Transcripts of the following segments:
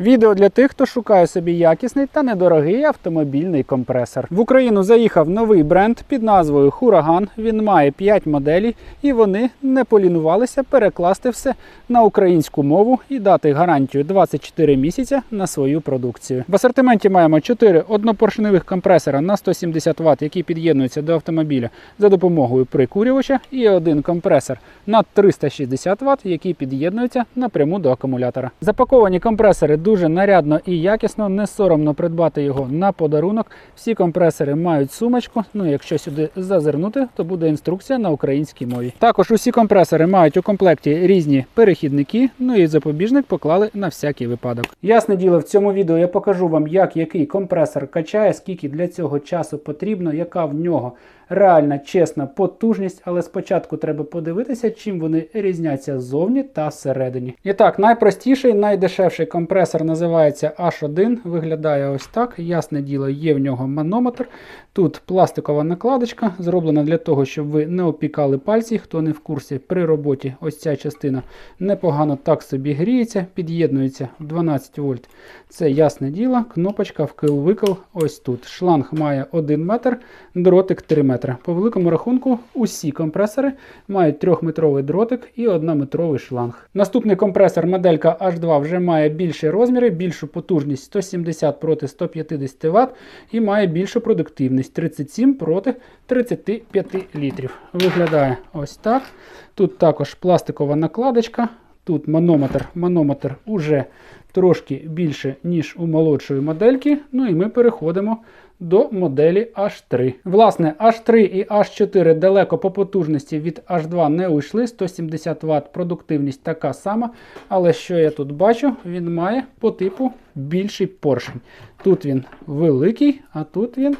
Відео для тих, хто шукає собі якісний та недорогий автомобільний компресор. В Україну заїхав новий бренд під назвою Хураган. Він має 5 моделей, і вони не полінувалися перекласти все на українську мову і дати гарантію 24 місяця на свою продукцію. В асортименті маємо 4 однопоршневих компресора на 170 Вт, які під'єднуються до автомобіля за допомогою прикурювача, і один компресор на 360 Вт, який під'єднується напряму до акумулятора. Запаковані компресори дуже нарядно і якісно, не соромно придбати його на подарунок. Всі компресори мають сумочку. Ну, якщо сюди зазирнути, то буде інструкція на українській мові. Також усі компресори мають у комплекті різні перехідники, ну і запобіжник поклали на всякий випадок. Ясне діло, в цьому відео я покажу вам, як який компресор качає, скільки для цього часу потрібно, яка в нього реальна чесна потужність, але спочатку треба подивитися, чим вони різняться ззовні та всередині. І так, найпростіший, найдешевший компресор називається H1. Виглядає ось так. Ясне діло, є в нього манометр. Тут пластикова накладочка, зроблена для того, щоб ви не опікали пальці. Хто не в курсі, при роботі ось ця частина непогано так собі гріється, під'єднується 12 вольт. Це ясне діло, кнопочка вкил-викил ось тут. Шланг має 1 метр, дротик 3 метри. По великому рахунку, усі компресори мають 3-метровий дротик і 1-метровий шланг. Наступний компресор моделька H2 вже має більші розміри, більшу потужність 170 проти 150 Вт і має більшу продуктивність 37 проти 35 літрів. Виглядає ось так. Тут також пластикова накладочка. Тут манометр. Манометр уже трошки більше, ніж у молодшої модельки. Ну і ми переходимо до моделі H3. Власне, H3 і H4 далеко по потужності від H2 не уйшли. 170 Вт продуктивність така сама. Але що я тут бачу, він має по типу більший поршень. Тут він великий, а тут він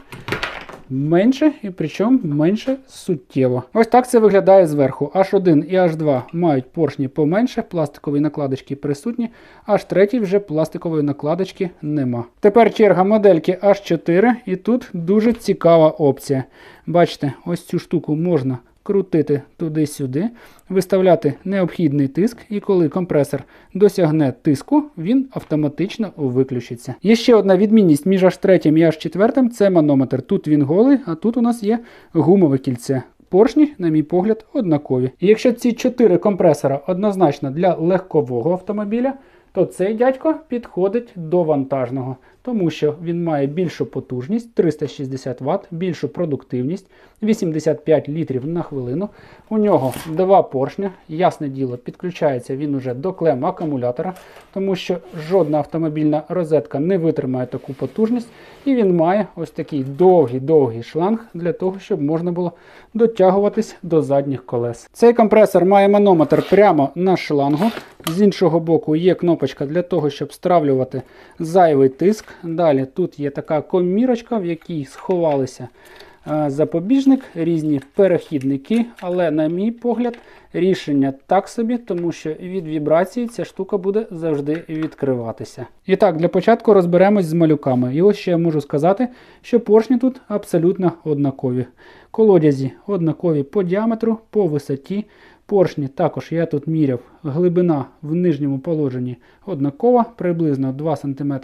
менше і причому менше суттєво. Ось так це виглядає зверху. H1 і H2 мають поршні поменше, пластикові накладочки присутні, H3 вже пластикової накладочки нема. Тепер черга модельки H4, і тут дуже цікава опція. Бачите, ось цю штуку можна крутити туди-сюди, виставляти необхідний тиск, і коли компресор досягне тиску, він автоматично виключиться. Є ще одна відмінність між H3 і H4 це манометр. Тут він голий, а тут у нас є гумове кільце. Поршні, на мій погляд, однакові. І якщо ці чотири компресора однозначно для легкового автомобіля, то цей дядько підходить до вантажного, тому що він має більшу потужність 360 Вт, більшу продуктивність 85 літрів на хвилину. У нього два поршня. Ясне діло, підключається він уже до клем акумулятора, тому що жодна автомобільна розетка не витримає таку потужність. І він має ось такий довгий-довгий шланг для того, щоб можна було дотягуватись до задніх колес. Цей компресор має манометр прямо на шлангу. З іншого боку є кнопочка для того, щоб стравлювати зайвий тиск. Далі тут є така комірочка, в якій сховалися е, запобіжник, різні перехідники, але, на мій погляд, рішення так собі, тому що від вібрації ця штука буде завжди відкриватися. І так, для початку розберемось з малюками. І ось ще я можу сказати, що поршні тут абсолютно однакові. Колодязі однакові по діаметру, по висоті. Поршні також я тут міряв глибина в нижньому положенні однакова, приблизно 2 см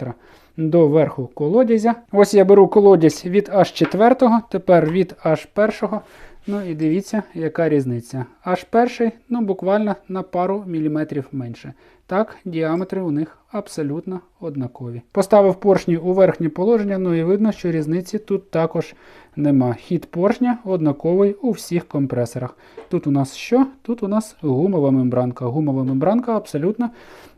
до верху колодязя. Ось я беру колодязь від H4, тепер від H1. Ну і дивіться, яка різниця. H1 ну, буквально на пару міліметрів менше. Так, діаметри у них абсолютно однакові. Поставив поршні у верхнє положення, ну і видно, що різниці тут також нема. Хід поршня однаковий у всіх компресорах. Тут у нас що? Тут у нас гумова мембранка. Гумова мембранка абсолютно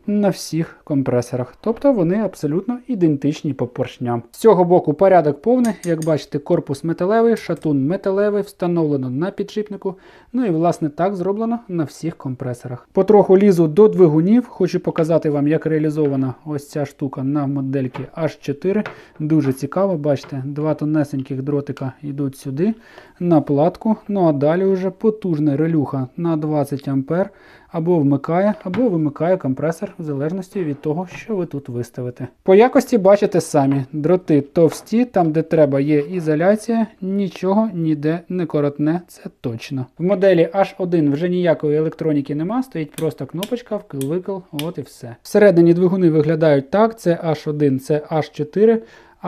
на всіх компресорах. Тобто вони абсолютно ідентичні по поршням. З цього боку порядок повний. Як бачите, корпус металевий, шатун металевий, встановлено на підшипнику. Ну і власне так зроблено на всіх компресорах. Потроху лізу до двигунів. Хочу показати вам, як реалізована ось ця штука на модельки H4. Дуже цікаво, бачите, два тонесеньких дротика йдуть сюди на платку. Ну а далі вже потужна релюха на 20 А. або вмикає, або вимикає компресор в залежності від того, що ви тут виставите. По якості бачите самі, дроти товсті, там де треба є ізоляція, нічого ніде не коротне, це точно. В моделі H1 вже ніякої електроніки нема, стоїть просто кнопочка, вкл-викл, от і все. Всередині двигуни виглядають так: це H1, це H4.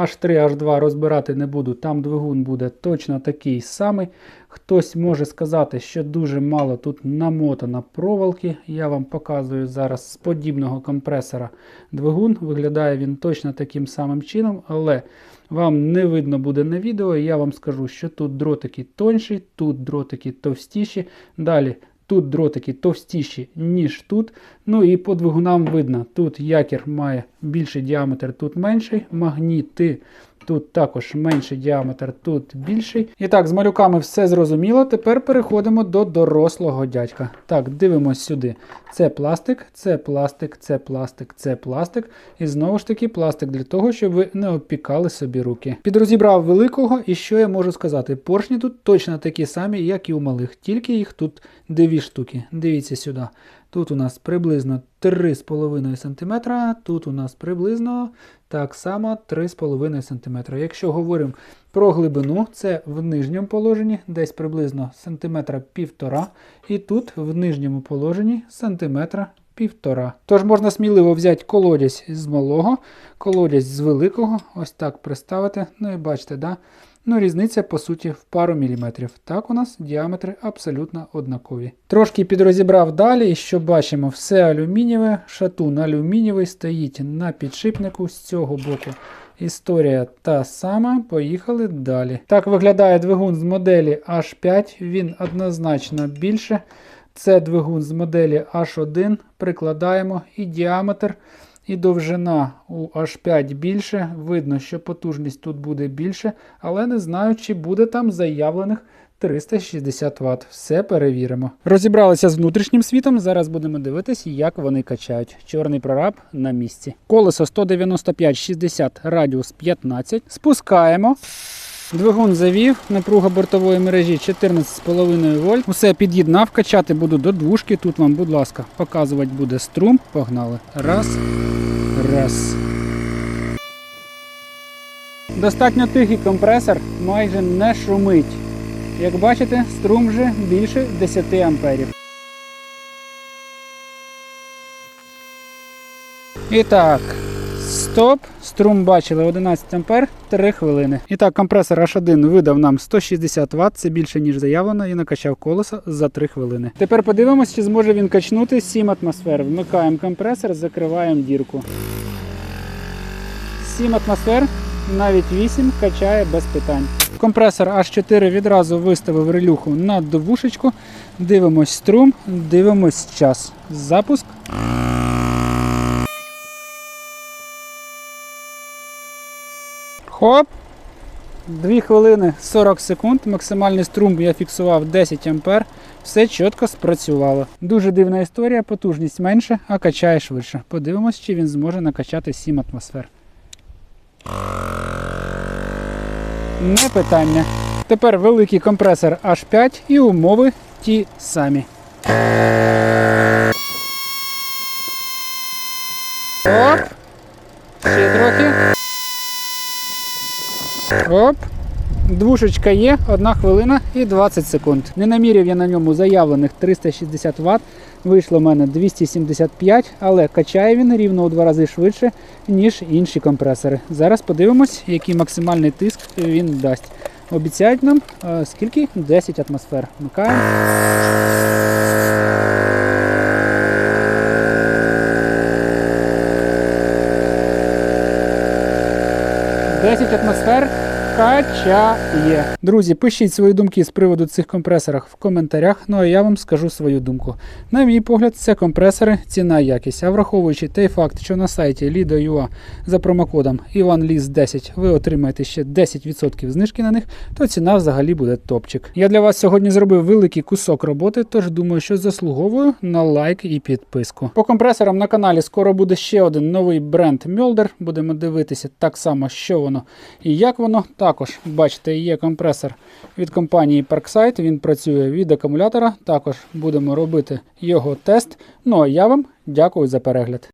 H3, H2 розбирати не буду, там двигун буде точно такий самий. Хтось може сказати, що дуже мало тут намотано проволоки. Я вам показую зараз з подібного компресора двигун. Виглядає він точно таким самим чином, але вам не видно буде на відео. Я вам скажу, що тут дротики тонші, тут дротики товстіші. Далі тут дротики товстіші, ніж тут. Ну і по двигунам видно, тут якір має більший діаметр, тут менший. Магніти тут також менший діаметр, тут більший. І так, з малюками все зрозуміло. Тепер переходимо до дорослого дядька. Так, дивимось сюди. Це пластик, це пластик, це пластик, це пластик. І знову ж таки пластик для того, щоб ви не обпікали собі руки. Підрозібрав великого, і що я можу сказати? Поршні тут точно такі самі, як і у малих, тільки їх тут дві штуки. Дивіться сюди. Тут у нас приблизно 3,5 см, тут у нас приблизно так само 3,5 см. Якщо говоримо про глибину, це в нижньому положенні десь приблизно сантиметра півтора, і тут в нижньому положенні сантиметра півтора. Тож можна сміливо взяти колодязь з малого, колодязь з великого, ось так приставити. Ну і бачите, да? Ну, різниця, по суті, в пару міліметрів. Так у нас діаметри абсолютно однакові. Трошки підрозібрав далі, і що бачимо, все алюмінієве, шатун алюмінієвий стоїть на підшипнику з цього боку. Історія та сама, поїхали далі. Так виглядає двигун з моделі H5, він однозначно більше. Це двигун з моделі H1, прикладаємо і діаметр. І довжина у H5 більше. Видно, що потужність тут буде більше, але не знаю, чи буде там заявлених 360 Вт. Все перевіримо. Розібралися з внутрішнім світом. Зараз будемо дивитися, як вони качають. Чорний прораб на місці. Колесо 195-60, радіус 15. Спускаємо. Двигун завів, напруга бортової мережі 14,5 вольт. Усе під'єднав, качати буду до двушки. Тут вам, будь ласка, показувати буде струм. Погнали. Раз. Раз. Достатньо тихий компресор, майже не шумить. Як бачите, струм вже більше 10 амперів. І так, стоп. Струм бачили 11 ампер, 3 хвилини. І так, компресор H1 видав нам 160 Вт, це більше, ніж заявлено, і накачав колесо за 3 хвилини. Тепер подивимось, чи зможе він качнути 7 атмосфер. Вмикаємо компресор, закриваємо дірку. 7 атмосфер, навіть 8 качає без питань. Компресор H4 відразу виставив релюху на довушечку. Дивимось струм, дивимось час. Запуск. Хоп! 2 хвилини 40 секунд. Максимальний струм я фіксував 10 ампер. Все чітко спрацювало. Дуже дивна історія, потужність менше, а качає швидше. Подивимось, чи він зможе накачати 7 атмосфер. Не питання. Тепер великий компресор H5 і умови ті самі. Оп. Ще трохи. Оп. Двушечка є, 1 хвилина і 20 секунд. Не наміряв я на ньому заявлених 360 Вт. Вийшло в мене 275, але качає він рівно у два рази швидше, ніж інші компресори. Зараз подивимось, який максимальний тиск він дасть. Обіцяють нам е, скільки? 10 атмосфер. Вмикаємо. Десять атмосфер качає. Друзі, пишіть свої думки з приводу цих компресорів в коментарях. Ну а я вам скажу свою думку. На мій погляд, це компресори, ціна якість. А враховуючи той факт, що на сайті Lido.ua за промокодом IvanLis10 ви отримаєте ще 10% знижки на них, то ціна взагалі буде топчик. Я для вас сьогодні зробив великий кусок роботи, тож думаю, що заслуговую на лайк і підписку. По компресорам на каналі скоро буде ще один новий бренд Mjolder. Будемо дивитися так само, що воно і як воно. Так, Також, бачите, є компресор від компанії Parkside. Він працює від акумулятора. Також будемо робити його тест. Ну а я вам дякую за перегляд.